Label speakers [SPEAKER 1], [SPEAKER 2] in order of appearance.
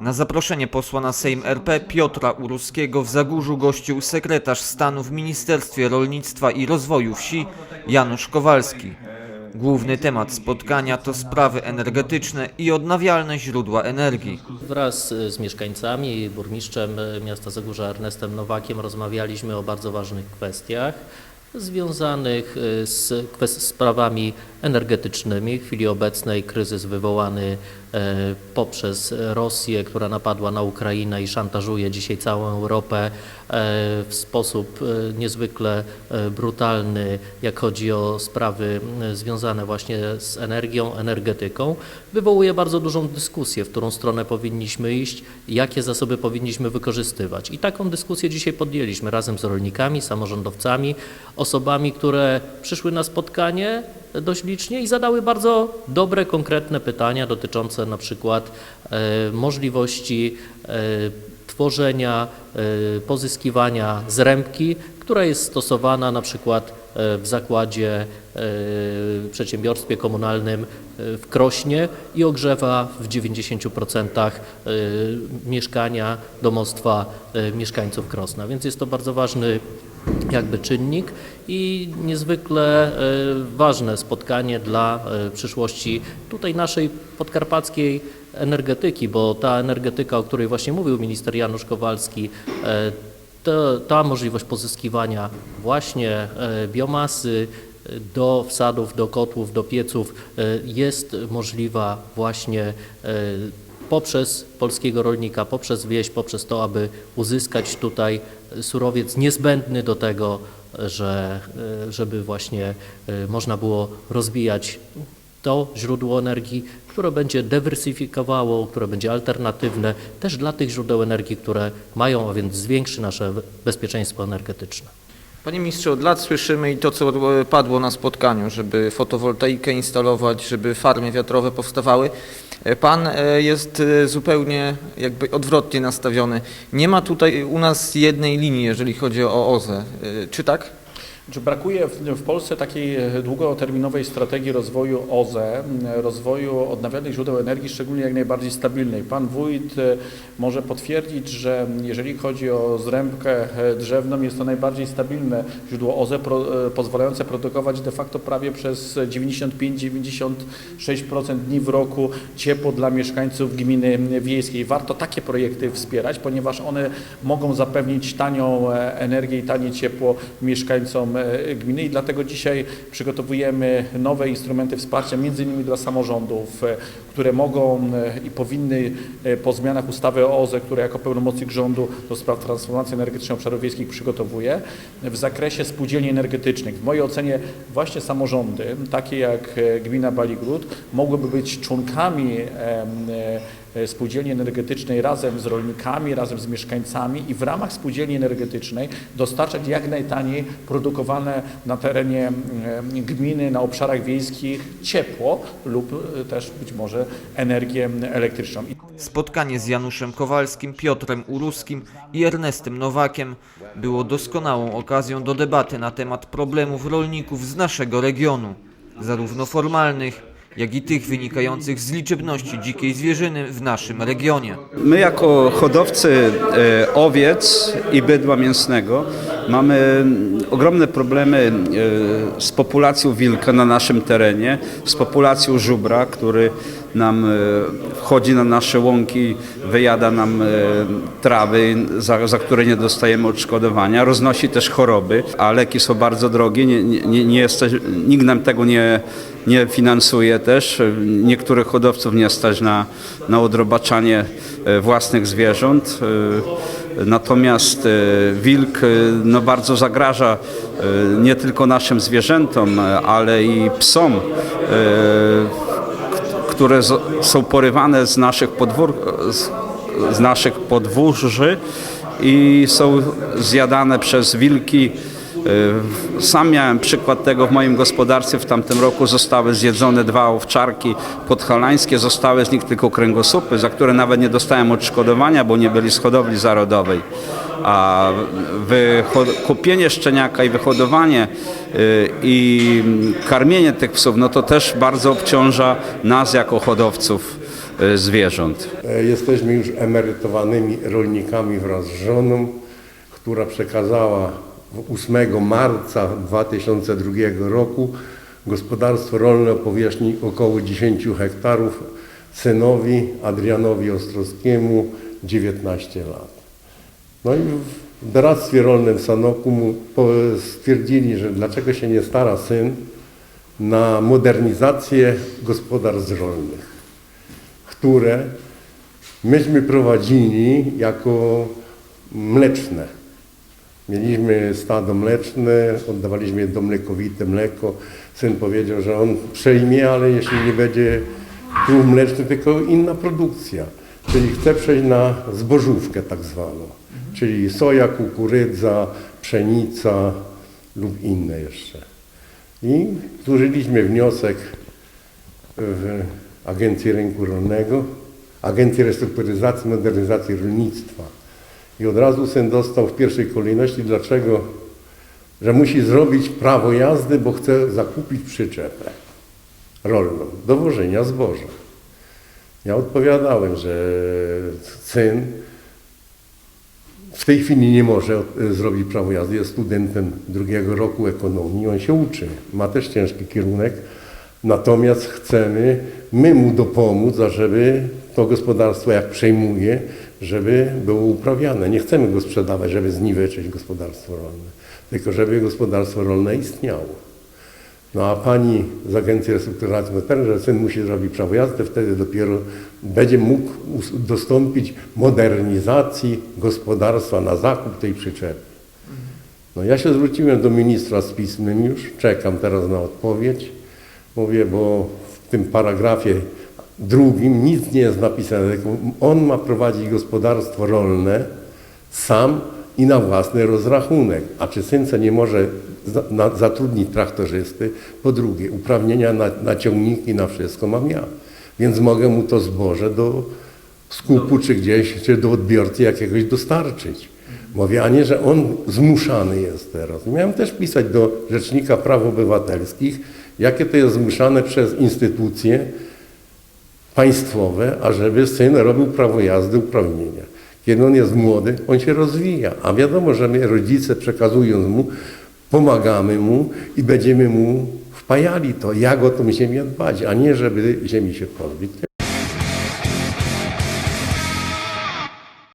[SPEAKER 1] Na zaproszenie posła na Sejm RP Piotra Uruskiego w Zagórzu gościł sekretarz stanu w Ministerstwie Rolnictwa i Rozwoju Wsi Janusz Kowalski. Główny temat spotkania to sprawy energetyczne i odnawialne źródła energii.
[SPEAKER 2] Wraz e, z mieszkańcami i burmistrzem e, miasta Zagórza Ernestem Nowakiem rozmawialiśmy o bardzo ważnych kwestiach związanych e, z kwes- sprawami energetycznymi. W chwili obecnej kryzys wywołany e, poprzez Rosję, która napadła na Ukrainę i szantażuje dzisiaj całą Europę e, w sposób e, niezwykle brutalny, jak chodzi o sprawy związane właśnie z energią, energetyką, wywołuje bardzo dużą dyskusję, w którą stronę powinniśmy iść, jakie zasoby powinniśmy wykorzystywać. I taką dyskusję dzisiaj podjęliśmy razem z rolnikami, samorządowcami, osobami, które przyszły na spotkanie dość licznie i zadały bardzo dobre, konkretne pytania dotyczące na przykład e, możliwości e, tworzenia, e, pozyskiwania zrębki, która jest stosowana na przykład w zakładzie, w przedsiębiorstwie komunalnym w Krośnie i ogrzewa w 90% e, mieszkania, domostwa mieszkańców Krosna. Więc jest to bardzo ważny jakby czynnik i niezwykle e, ważne spotkanie dla e, przyszłości tutaj naszej podkarpackiej energetyki, bo ta energetyka, o której właśnie mówił minister Janusz Kowalski, e, to, ta możliwość pozyskiwania właśnie biomasy do wsadów, do kotłów, do pieców jest możliwa właśnie poprzez polskiego rolnika, poprzez wieś, poprzez to, aby uzyskać tutaj surowiec niezbędny do tego, że, e, żeby właśnie e, można było rozwijać to źródło energii, które będzie dywersyfikowało, które będzie alternatywne też dla tych źródeł energii, które mają, a więc zwiększy nasze bezpieczeństwo energetyczne.
[SPEAKER 1] Panie ministrze, od lat słyszymy i to, co e, padło na spotkaniu, żeby fotowoltaikę instalować, żeby farmy wiatrowe powstawały. E, Pan e, jest zupełnie jakby odwrotnie nastawiony. Nie ma tutaj u nas jednej linii, jeżeli chodzi o OZE. Czy tak?
[SPEAKER 3] Czy brakuje w, Polsce takiej e, długoterminowej strategii rozwoju OZE, rozwoju odnawialnych źródeł energii, szczególnie jak najbardziej stabilnej? Pan wójt e, może potwierdzić, że jeżeli chodzi o zrębkę e, drzewną, jest to najbardziej stabilne źródło OZE, pozwalające produkować de facto prawie przez 95-96% dni w roku ciepło dla mieszkańców gminy wiejskiej. Warto takie projekty wspierać, ponieważ one mogą zapewnić tanią energię i tanie ciepło mieszkańcom gminy i dlatego dzisiaj przygotowujemy nowe instrumenty wsparcia, między innymi dla samorządów, e, które mogą e, i powinny e, po zmianach ustawy o OZE, które jako pełnomocnik rządu do spraw transformacji energetycznej obszarów wiejskich przygotowuje, w zakresie spółdzielni energetycznych. W mojej ocenie właśnie samorządy, takie jak e, gmina Baligród, mogłyby być członkami e, spółdzielni energetycznej razem z rolnikami, razem z mieszkańcami i w ramach spółdzielni energetycznej dostarczać jak najtaniej produkowane na terenie em, gminy, na obszarach wiejskich ciepło lub e, też być może energię elektryczną.
[SPEAKER 1] Spotkanie z Januszem Kowalskim, Piotrem Uruskim i Ernestem Nowakiem było doskonałą okazją do debaty na temat problemów rolników z naszego regionu, zarówno formalnych, jak i tych wynikających z liczebności dzikiej zwierzyny w naszym regionie.
[SPEAKER 4] My jako hodowcy e, owiec i bydła mięsnego mamy ogromne problemy e, z populacją wilka na naszym terenie, z populacją żubra, który nam e, wchodzi na nasze łąki, wyjada nam e, trawy, za, za które nie dostajemy odszkodowania, roznosi też choroby, a leki są bardzo drogie, nie, nie, nie jesteś, nikt nam tego nie, nie finansuje też. Niektórych hodowców nie stać na, na odrobaczanie e, własnych zwierząt. Natomiast wilk no, bardzo zagraża nie tylko naszym zwierzętom, ale i psom, które z- są porywane z naszych, podwór, z, z naszych podwórzy i są zjadane przez wilki. E, Sam miałem przykład tego w moim gospodarstwie. W tamtym roku zostały zjedzone dwa owczarki podhalańskie, zostały z nich tylko kręgosłupy, za które nawet nie dostałem odszkodowania, bo nie byli z hodowli zarodowej. A kupienie szczeniaka i wyhodowanie y, i karmienie tych psów, no to też bardzo obciąża nas jako hodowców e, zwierząt.
[SPEAKER 5] E, Jesteśmy już emerytowanymi rolnikami wraz z żoną, która przekazała 8 marca 2002 roku gospodarstwo rolne o powierzchni około 10 hektarów synowi Adrianowi Ostrowskiemu 19 lat. No i w doradztwie rolnym w Sanoku stwierdzili, że dlaczego się nie stara syn na modernizację gospodarstw rolnych, które myśmy prowadzili jako mleczne. Mieliśmy stado mleczne, oddawaliśmy je do mlekowite mleko. Syn powiedział, że on przejmie, ale jeśli nie będzie tu mleczny, tylko inna produkcja. Czyli chce przejść na zbożówkę tak zwaną. Czyli soja, kukurydza, pszenica lub inne jeszcze. I złożyliśmy wniosek w Agencji Rynku Rolnego, Agencji Restrukturyzacji i Modernizacji Rolnictwa. I od razu syn dostał w pierwszej kolejności, dlaczego? Że musi zrobić prawo jazdy, bo chce zakupić przyczepę rolną do wożenia zboża. Ja odpowiadałem, że syn w tej chwili nie może e, zrobić prawo jazdy, jest studentem drugiego roku ekonomii, on się uczy, ma też ciężki kierunek, natomiast chcemy my mu dopomóc, ażeby to gospodarstwo jak przejmuje, żeby było uprawiane. Nie chcemy go sprzedawać, żeby zniweczyć gospodarstwo rolne, tylko żeby gospodarstwo rolne istniało. No a pani z Agencji Restrukturyzacji Monetarnej, że syn musi zrobić prawo jazdy, wtedy dopiero będzie mógł dostąpić modernizacji gospodarstwa na zakup tej przyczepy. No ja się zwróciłem do ministra z pismem już, czekam teraz na odpowiedź. Mówię, bo w tym paragrafie drugim nic nie jest napisane, tylko on ma prowadzić gospodarstwo rolne sam i na własny rozrachunek. A czy synce nie może zatrudnić traktorzysty? Po drugie, uprawnienia na, na ciągniki, na wszystko mam ja. Więc mogę mu to zboże do skupu czy gdzieś, czy do odbiorcy jakiegoś dostarczyć. Mówię, a nie, że on zmuszany jest teraz. Miałem też pisać do Rzecznika Praw Obywatelskich, jakie to jest zmuszane przez instytucje państwowe, ażeby syn robił prawo jazdy, uprawnienia. Kiedy on jest młody, on się rozwija, a wiadomo, że my rodzice przekazując mu, pomagamy mu i będziemy mu wpajali to, jak o tą ziemię dbać, a nie żeby ziemi się pozbyć.